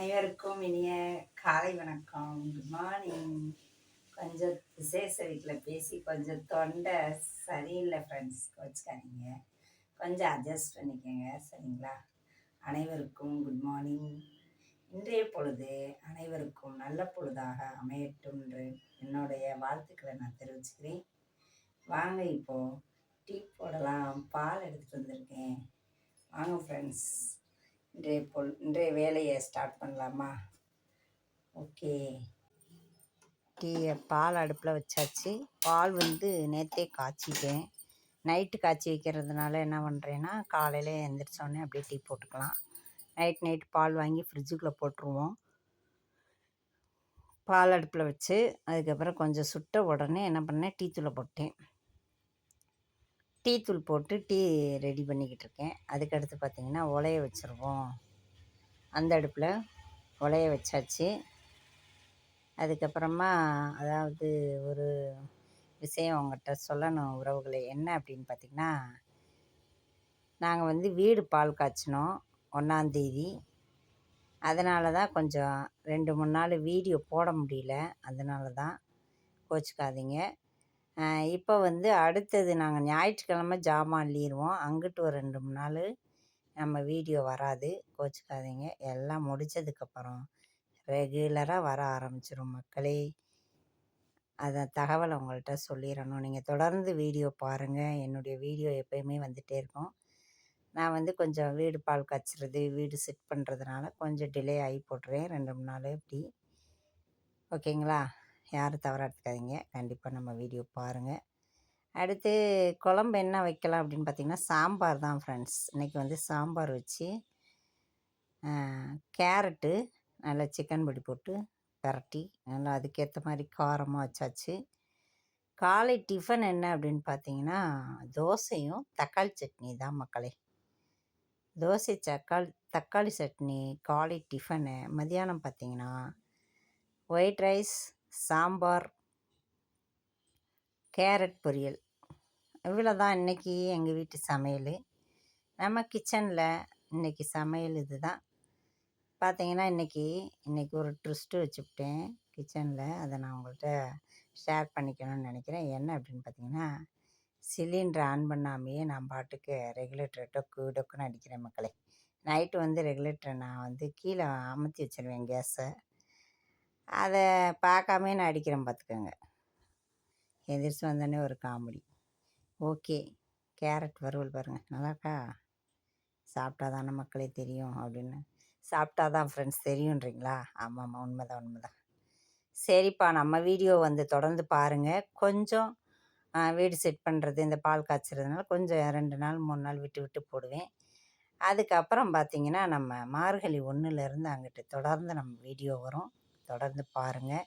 அனைவருக்கும் இனிய காலை வணக்கம். குட் மார்னிங் கொஞ்சம் விசேஷ வீட்டில் பேசி கொஞ்சம் தொண்டை சரியில்லை ஃப்ரெண்ட்ஸ் கோச்சுக்காதீங்க கொஞ்சம் அட்ஜஸ்ட் பண்ணிக்கோங்க. சரிங்களா? அனைவருக்கும் குட் மார்னிங் இன்றைய பொழுது அனைவருக்கும் நல்ல பொழுதாக அமையட்டும் என்று என்னுடைய வாழ்த்துக்களை நான் தெரிவிச்சுக்கிறேன். வாங்க இப்போது டீ போடலாம். பால் எடுத்துகிட்டு வந்திருக்கேன். வாங்க ஃப்ரெண்ட்ஸ் இன்றைய பொல் இன்றைய வேலையை ஸ்டார்ட் பண்ணலாமா? ஓகே டீயை பால் அடுப்பில் வச்சாச்சு. பால் வந்து நேற்றே காய்ச்சிட்டேன். நைட்டு காய்ச்சி வைக்கிறதுனால என்ன பண்ணுறேன்னா காலையில் எழுந்திரிச்சோடனே அப்படியே டீ போட்டுக்கலாம். நைட் நைட் பால் வாங்கி ஃப்ரிட்ஜுக்குள்ளே போட்டுருவோம். பால் அடுப்பில் வச்சு அதுக்கப்புறம் கொஞ்சம் சுட்ட உடனே என்ன பண்ணேன் டீ தூளை போட்டேன். டீ தூள் போட்டு டீ ரெடி பண்ணிக்கிட்டு இருக்கேன் அதுக்கடுத்து பார்த்திங்கன்னா உலைய வச்சுருவோம். அந்த அடுப்பில் உலைய வச்சாச்சு. அதுக்கப்புறமா அதாவது ஒரு விஷயம் உங்கள்கிட்ட சொல்லணும் உறவுகளை. என்ன அப்படின்னு பார்த்திங்கன்னா நாங்கள் வந்து வீடு பால் காய்ச்சினோம் ஒன்றாந்தேதி அதனால தான் கொஞ்சம் ரெண்டு மூணு நாள் வீடியோ போட முடியல. அதனால தான் கோச்சிக்காதீங்க. இப்போ வந்து அடுத்தது நாங்கள் ஞாயிற்றுக்கிழம ஜாமான் அள்ளிடுவோம் அங்கிட்டு ஒரு ரெண்டு மூணு நாள் நம்ம வீடியோ வராது. கோச்சிக்காதீங்க. எல்லாம் முடித்ததுக்கப்புறம் ரெகுலராக வர ஆரம்பிச்சிடும் மக்களே. அதை தகவலை உங்கள்கிட்ட சொல்லிடணும் நீங்கள் தொடர்ந்து வீடியோ பாருங்கள் என்னுடைய வீடியோ எப்போயுமே வந்துகிட்டே இருக்கும். நான் வந்து கொஞ்சம் வீடு பால் காய்ச்சுறது வீடு செட் பண்ணுறதுனால கொஞ்சம் டிலே ஆகி போட்டுறேன். ரெண்டு மூணு நாள் இப்படி. ஓகேங்களா? யாரும் தவறாக எடுத்துக்காதீங்க. கண்டிப்பாக நம்ம வீடியோ பாருங்கள் அடுத்து குழம்பு என்ன வைக்கலாம் அப்படின்னு பார்த்திங்கன்னா சாம்பார் தான் ஃப்ரெண்ட்ஸ் இன்றைக்கி வந்து சாம்பார் வச்சு கேரட்டு நல்லா சிக்கன் பொடி போட்டு பரட்டி நல்லா அதுக்கேற்ற மாதிரி காரமாக வச்சாச்சு. காலை டிஃபன் என்ன அப்படின்னு பார்த்தீங்கன்னா தோசையும் தக்காளி சட்னி தான் மக்களே. தோசை தக்காளி தக்காளி சட்னி காலை டிஃபனு மதியானம் பார்த்தீங்கன்னா ஒயிட் ரைஸ் சாம்பார் கேரட் பொரியல். இவ்வளோ தான் இன்றைக்கி எங்கள் வீட்டு சமையல். நம்ம கிச்சனில் இன்றைக்கி சமையல் இது தான் பார்த்தீங்கன்னா இன்றைக்கி இன்றைக்கி ஒரு ட்ரிஸ்ட்டு வச்சுக்கிட்டேன் கிச்சனில். அதை நான் உங்கள்கிட்ட ஷேர் பண்ணிக்கணும்னு நினைக்கிறேன். என்ன அப்படின்னு பார்த்தீங்கன்னா சிலிண்டர் ஆன் பண்ணாமையே நான் பாட்டுக்கு ரெகுலேட்டரை டொக்கு டொக்குன்னு அடிக்கிறேன் மக்களே. நைட்டு வந்து ரெகுலேட்டரை நான் வந்து கீழே அமர்த்தி வச்சுருவேன் கேஸை. அதை பார்க்காமே நான் அடிக்கிறேன் பார்த்துக்கோங்க எந்திரிச்சு வந்தோடனே ஒரு காமெடி. ஓகே. கேரட் வறுவல் பாருங்கள் நல்லாயிருக்கா சாப்பிட்டா தானே மக்களே தெரியும் அப்படின்னு. சாப்பிட்டா தான் ஃப்ரெண்ட்ஸ் தெரியுன்றீங்களா ஆமாம் ஆமாம் உண்மைதான் உண்மைதான். சரிப்பா நம்ம வீடியோ வந்து தொடர்ந்து பாருங்கள் கொஞ்சம் வீடு செட் பண்ணுறது இந்த பால் காய்ச்சறதுனால கொஞ்சம் ரெண்டு நாள் மூணு நாள் விட்டு விட்டு போடுவேன். அதுக்கப்புறம் பார்த்திங்கன்னா நம்ம மார்கழி ஒன்றுலேருந்து அங்கிட்டு தொடர்ந்து நம்ம வீடியோ வரும். தொடர்ந்து பாருங்கள்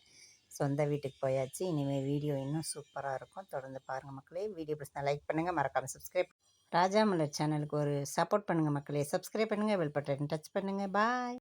சொந்த வீட்டுக்கு போயாச்சு. இனிமேல் வீடியோ இன்னும் சூப்பராக இருக்கும். தொடர்ந்து பாருங்கள் மக்களே. வீடியோ பிடிச்சா லைக் பண்ணுங்கள் மறக்காமல் சப்ஸ்கிரைப் ராஜாமலர் சேனலுக்கு ஒரு சப்போர்ட் பண்ணுங்கள் மக்களே. சப்ஸ்கிரைப் பண்ணுங்கள் பெல் டச் பண்ணுங்கள் பாய்